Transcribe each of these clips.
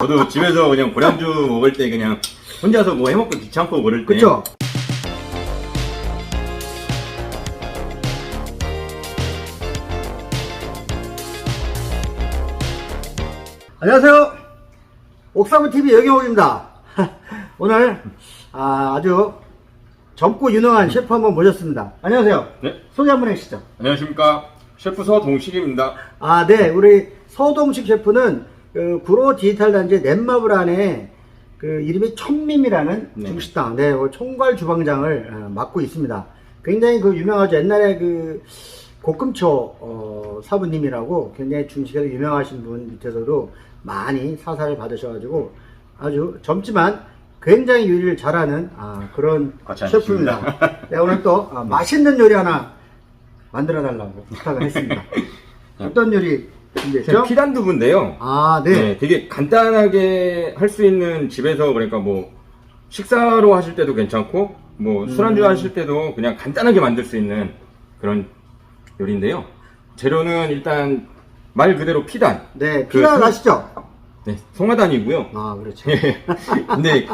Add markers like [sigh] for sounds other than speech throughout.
저도 집에서 그냥 고량주 먹을 때 그냥 혼자서 뭐 해먹고 귀찮고 그럴 때 그쵸? 안녕하세요. 옥사부TV 여경욱입니다. [laughs] 오늘 아, 아주 젊고 유능한 셰프 한번 모셨습니다. 안녕하세요. 네. 소개 한번 해주시죠. 안녕하십니까 셰프 서동식입니다 아, 네. 우리 서동식 셰프는 그 구로 디지털 단지 넷마블 안에 그 이름이 천밈이라는 네. 중식당, 네, 그 총괄 주방장을 어, 맡고 있습니다. 굉장히 그 유명하죠. 옛날에 그 고금초 어, 사부님이라고 굉장히 중식에서 유명하신 분 밑에서도 많이 사사를 받으셔가지고 아주 젊지만 굉장히 요리를 잘하는 아, 그런 같이 셰프입니다. 네, 오늘 또 아, 맛있는 요리 하나 만들어 달라고 부탁을 했습니다. [laughs] 어떤 요리 준비했죠? 피단 두부인데요 아, 네. 네, 되게 간단하게 할 수 있는 집에서 그러니까 뭐 식사로 하실 때도 괜찮고 뭐 술안주 음. 하실 때도 그냥 간단하게 만들 수 있는 그런 요리인데요 재료는 일단 말 그대로 피단 네, 그 피자 소- 아시죠? 네, 송화단이고요 아, 그렇죠. 예. 근데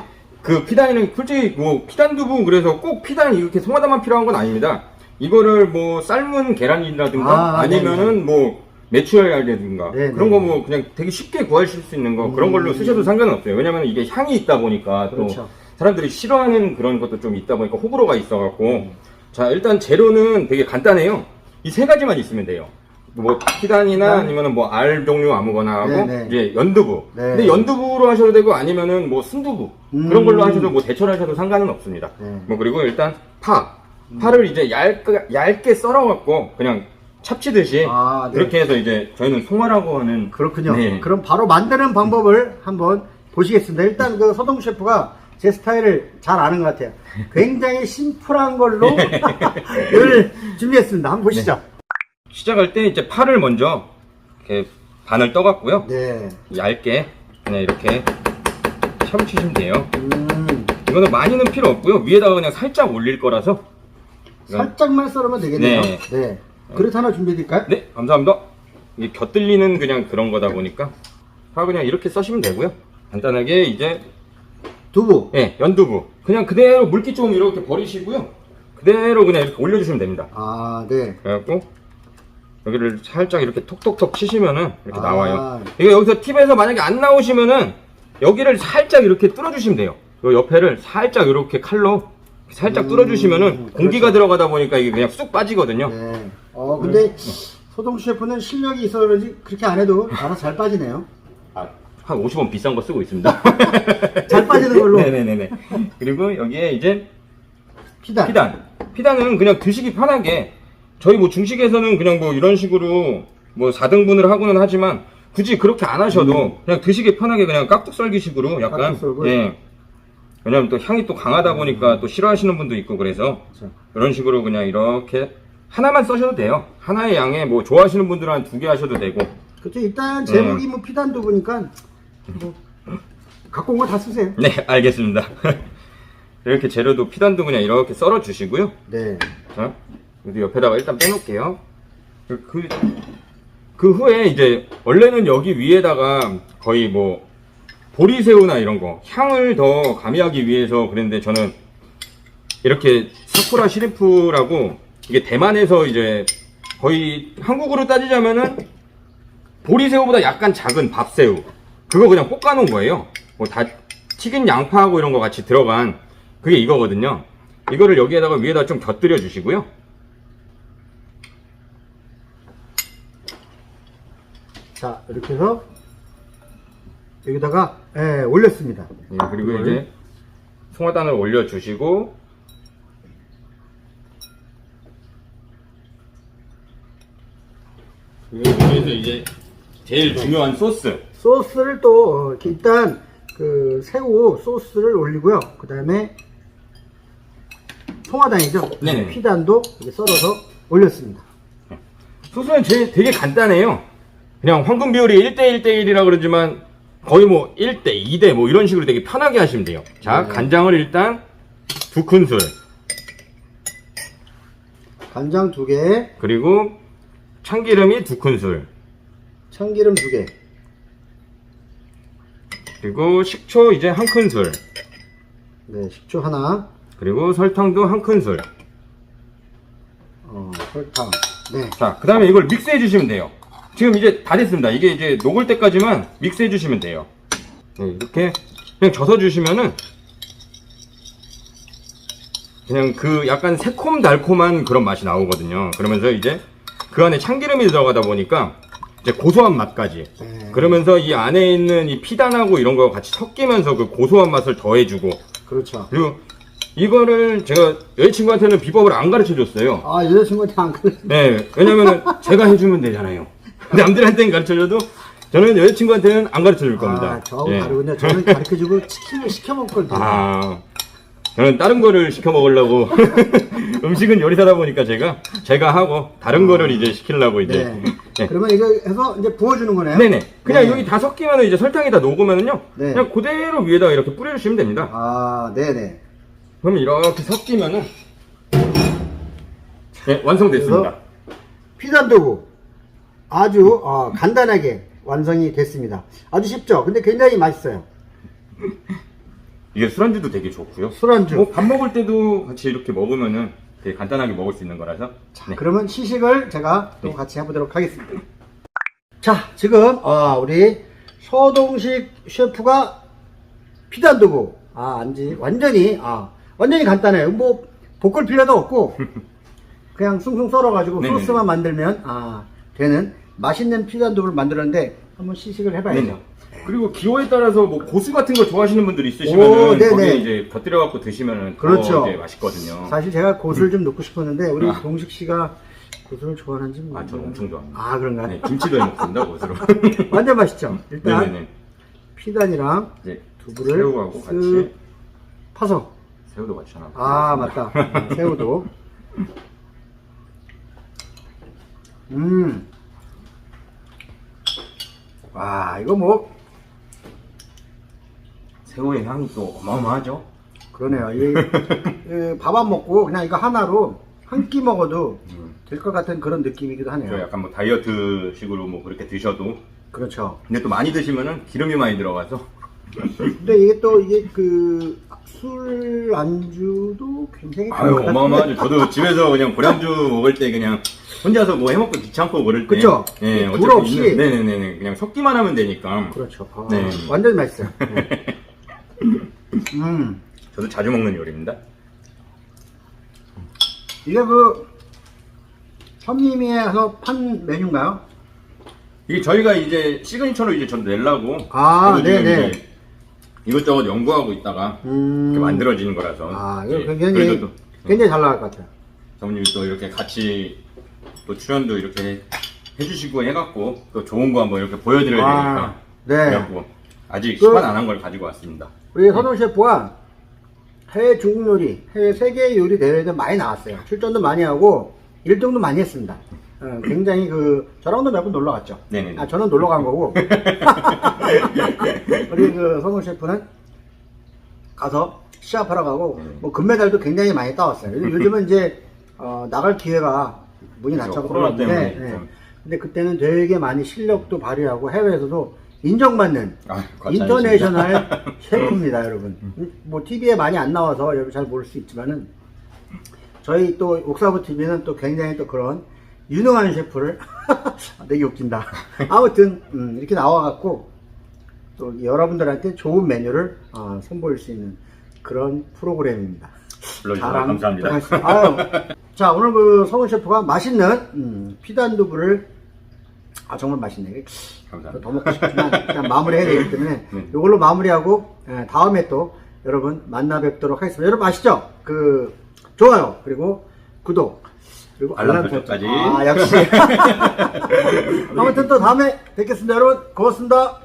그 피단에는 솔직히 뭐 피단 두부 그래서 꼭 피단 이렇게 송화단만 필요한 건 아닙니다. 이거를 뭐 삶은 계란이라든가 아, 아, 니면은뭐 메추리알이라든가 네, 그런 네. 거 뭐 그냥 되게 쉽게 구하실 수 있는 거 그런 걸로 음. 쓰셔도 상관은 없어요. 왜냐면 이게 향이 있다 보니까 또 그렇죠. 사람들이 싫어하는 그런 것도 좀 있다 보니까 호불호가 있어갖고 음. 자 일단 재료는 되게 간단해요. 이 세 가지만 있으면 돼요. 뭐 피단이나 피단. 아니면은 뭐 알 종류 아무거나 하고 네, 네. 이제 연두부. 네. 근데 연두부로 하셔도 되고 아니면은 뭐 순두부 음. 그런 걸로 하셔도 뭐 대처를 하셔도 상관은 없습니다. 네. 뭐 그리고 일단 파 파를 이제 얇게 얇게 썰어갖고 그냥 찹치듯이 아, 네. 그렇게 해서 이제 저희는 송화라고 하는 그렇군요. 네. 그럼 바로 만드는 방법을 한번 보시겠습니다. 일단 그 서동 셰프가 제 스타일을 잘 아는 것 같아요. 굉장히 심플한 걸로 [laughs] 을 준비했습니다. 한번 보시죠. 시작할 때 이제 파를 먼저 이렇게 반을 떠갖고요. 네. 얇게 그냥 이렇게 찹치시면 돼요. 음, 이거는 많이는 필요 없고요. 위에다가 그냥 살짝 올릴 거라서. 이건- 살짝만 썰으면 되겠네요. 네. 네. 그릇 하나 준비해드릴까요? 네, 감사합니다. 이게 곁들리는 그냥 그런 거다 보니까 파 그냥 이렇게 써시면 되고요. 간단하게 이제 두부. 예, 연두부 그냥 그대로 물기 좀 이렇게 버리시고요. 그대로 그냥 이렇게 올려주시면 됩니다. 아, 네. 그래갖고 여기를 살짝 이렇게 톡톡톡 치시면은 이렇게 아. 나와요. 이게 여기서 팁에서 만약에 안 나오시면은 여기를 살짝 이렇게 뚫어주시면 돼요. 요 옆에를 살짝 이렇게 칼로 살짝 음, 뚫어주시면은 공기가 그렇죠. 들어가다 보니까 이게 그냥 쑥 빠지거든요. 네. 어, 근데 소동 셰프는 실력이 있어 그런지 그렇게 안 해도 알아서 잘 빠지네요. 아, 한 50원 비싼 거 쓰고 있습니다. [laughs] 잘 빠지는 걸로. 네네네네. 그리고 여기에 이제 피단. 피단. 피단은 그냥 드시기 편하게 저희 뭐 중식에서는 그냥 뭐 이런 식으로 뭐 4등분을 하고는 하지만 굳이 그렇게 안 하셔도 그냥 드시기 편하게 그냥 깍둑 썰기식으로 약간 깍둑 썰고. 예. 왜냐면 또 향이 또 강하다 보니까 또 싫어하시는 분도 있고 그래서 그렇죠. 이런 식으로 그냥 이렇게 하나만 써셔도 돼요. 하나의 양에 뭐 좋아하시는 분들은 한 두 개 하셔도 되고 그렇죠. 일단 제목이 음. 뭐 피단도 보니까 뭐 갖고 온 거 다 쓰세요. 네 알겠습니다. [laughs] 이렇게 재료도 피단도 그냥 이렇게 썰어 주시고요. 네. 자, 여기 옆에다가 일단 빼놓을게요. 그, 그, 그 후에 이제, 원래는 여기 위에다가 거의 뭐, 보리새우나 이런 거, 향을 더 가미하기 위해서 그랬는데 저는 이렇게 사쿠라 시리프라고, 이게 대만에서 이제 거의 한국으로 따지자면은 보리새우보다 약간 작은 밥새우. 그거 그냥 볶아 놓은 거예요. 뭐 다 튀긴 양파하고 이런 거 같이 들어간 그게 이거거든요. 이거를 여기에다가 위에다 좀 곁들여 주시고요. 자, 이렇게 해서 여기다가 예, 올렸습니다. 예, 그리고. 이제 송화단을 올려 주시고 여기에서 이제 제일 중요한 소스. 소스를 또 어, 이렇게 일단 그 새우 소스를 올리고요. 그 다음에 통화단이죠. 네네. 피단도 이렇게 썰어서 올렸습니다. 소스는 제, 되게 간단해요. 그냥 황금 비율이 1대1대1이라 그러지만 거의 뭐 1대, 2대 뭐 이런 식으로 되게 편하게 하시면 돼요. 자, 네. 간장을 일단 두 큰술. 간장 두 개, 그리고 참기름이 두 큰술. 참기름 두 개. 그리고 식초 이제 한 큰술. 네, 식초 하나, 그리고 설탕도 한 큰술. 어, 설탕. 네. 자, 그 다음에 이걸 믹스해 주시면 돼요. 지금 이제 다 됐습니다. 이게 이제 녹을 때까지만 믹스해 주시면 돼요. 네, 이렇게 그냥 져서 주시면은 그냥 그 약간 새콤달콤한 그런 맛이 나오거든요. 그러면서 이제 그 안에 참기름이 들어가다 보니까 이제 고소한 맛까지. 네. 그러면서 이 안에 있는 이 피단하고 이런 거 같이 섞이면서 그 고소한 맛을 더해주고 그렇죠. 그리고 이거를 제가 여자친구한테는 비법을 안 가르쳐 줬어요. 아, 여자친구한테 안 그래. 네, 왜냐면은 제가 해주면 되잖아요. 남들한테는 가르쳐줘도 저는 여자친구한테는 안 가르쳐 줄 겁니다. 아, 저하고 예. 다르군요. 저는 가르쳐주고 치킨을 시켜 먹거든요. 아, 저는 다른 거를 시켜 먹으려고 [laughs] 음식은 요리사다 보니까 제가 제가 하고 다른 거를 이제 시키려고 이제 네. 네. 그러면 이거 해서 이제 부어주는 거네요? 네네. 그냥 네. 여기 다 섞이면 이제 설탕이 다 녹으면은요. 네. 그냥 그대로 위에다가 이렇게 뿌려주시면 됩니다. 아, 네네. 그러면 이렇게 섞이면은 네, 완성됐습니다. 피단도구 아주 어, 간단하게 완성이 됐습니다. 아주 쉽죠? 근데 굉장히 맛있어요. 이게 술안주도 되게 좋고요. 술안주. 뭐 밥 먹을 때도 같이 이렇게 먹으면은 되게 간단하게 먹을 수 있는 거라서. 네. 그러면 시식을 제가 또 네. 같이 해보도록 하겠습니다. 자, 지금 어, 우리 서동식 셰프가 피단두부 아, 안지 완전히 아, 완전히 간단해요. 뭐 볶을 필요도 없고 [laughs] 그냥 숭숭 썰어가지고 네네네. 소스만 만들면 아 되는 맛있는 피단두부를 만들었는데 한번 시식을 해봐야죠. 네네. 그리고 기호에 따라서 뭐 고수 같은 거 좋아하시는 분들이 오, 있으시면은 네네. 거기에 이제 곁들여 갖고 드시면은 그렇죠. 더 이제 맛있거든요. 사실 제가 고수를 좀 넣고 싶었는데 우리 아. 동식 씨가 고수를 좋아하는지 뭐. 아, 저는 엄청 좋아합니다. 아 그런가요? 네, 김치도 해 먹습니다, 고수로. [laughs] 완전 맛있죠. 일단 네네네. 피단이랑 이제 두부를 새우하고 쓱 같이 파서 새우도 같이 하나. 아 맞다 어, 새우도 음. 음와 이거 뭐 새우의 향이 또 어마어마하죠. 그러네요 [laughs] 밥 안 먹고 그냥 이거 하나로 한 끼 먹어도 음. 될 것 같은 그런 느낌이기도 저 하네요 약간 뭐 다이어트식으로 뭐 그렇게 드셔도 그렇죠 근데 또 많이 드시면은 기름이 많이 들어가서 근데 이게 또 이게 그 술 안주도 굉장히 아유 좋은 것. 어마어마하죠. 저도 집에서 그냥 고량주 [laughs] 먹을 때 그냥 혼자서 뭐 해먹고 귀찮고 그럴 때 그쵸? 예, 불 어차피 없이. 있는- 네네네 그냥 섞기만 하면 되니까 그렇죠 아, 네. 완전 맛있어요 네. [laughs] 음 저도 자주 먹는 요리입니다. 이게 그 현미미에서 판 메뉴인가요? 이게 저희가 이제 시그니처로 이제 전 내려고 아, 저도 지금 네네. 이제 이것저것 연구하고 있다가 음. 이렇게 만들어지는 거라서 아, 이거 예, 굉장히 그래도 또 굉장히 잘 나갈 것 같아요. 사모님이 또 이렇게 같이 또 출연도 이렇게 해주시고 해갖고 또 좋은 거 한번 이렇게 보여드려야 아, 되니까 네. 그래갖고 아직 그- 시판 안 한 걸 가지고 왔습니다. 우리 선호 셰프가 해외 중국 요리, 해외 세계 요리 대회도 많이 나왔어요. 출전도 많이 하고 1등도 많이 했습니다. 어, 굉장히 그 저랑도 몇 번 놀러 갔죠. 네네네. 아 저는 놀러 간 거고 [laughs] [laughs] 우리 그 선호 셰프는 가서 시합하러 가고 네. 뭐 금메달도 굉장히 많이 따왔어요. 요즘은 이제 어, 나갈 기회가 문이 그렇죠. 닫혀서 코로나 때문에 좀. 근데 그때는 되게 많이 실력도 발휘하고 해외에서도 인정받는 아. 인터내셔널 [laughs] 셰프입니다, 여러분. 뭐 TV에 많이 안 나와서 여러분 잘 모를 수 있지만은 저희 또 옥사부 TV는 또 굉장히 또 그런 유능한 셰프를 [laughs] 되게 웃긴다. 아무튼 음, 이렇게 나와갖고 또 여러분들한테 좋은 메뉴를 어, 선보일 수 있는 그런 프로그램입니다. 불러주셔서 자랑 감사합니다. 또. 아유, 자 오늘 그 성훈 셰프가 맛있는 음, 피단두부를 아 정말 맛있네. 감사합니다. 더 먹고 싶지만 그냥 마무리해야 되기 때문에 네. 이걸로 마무리하고 예, 다음에 또 여러분 만나 뵙도록 하겠습니다. 여러분 아시죠? 그 좋아요 그리고 구독 그리고 알람 설정까지. 설정. 아 역시. [laughs] 아무튼 또 다음에 뵙겠습니다, 여러분. 고맙습니다.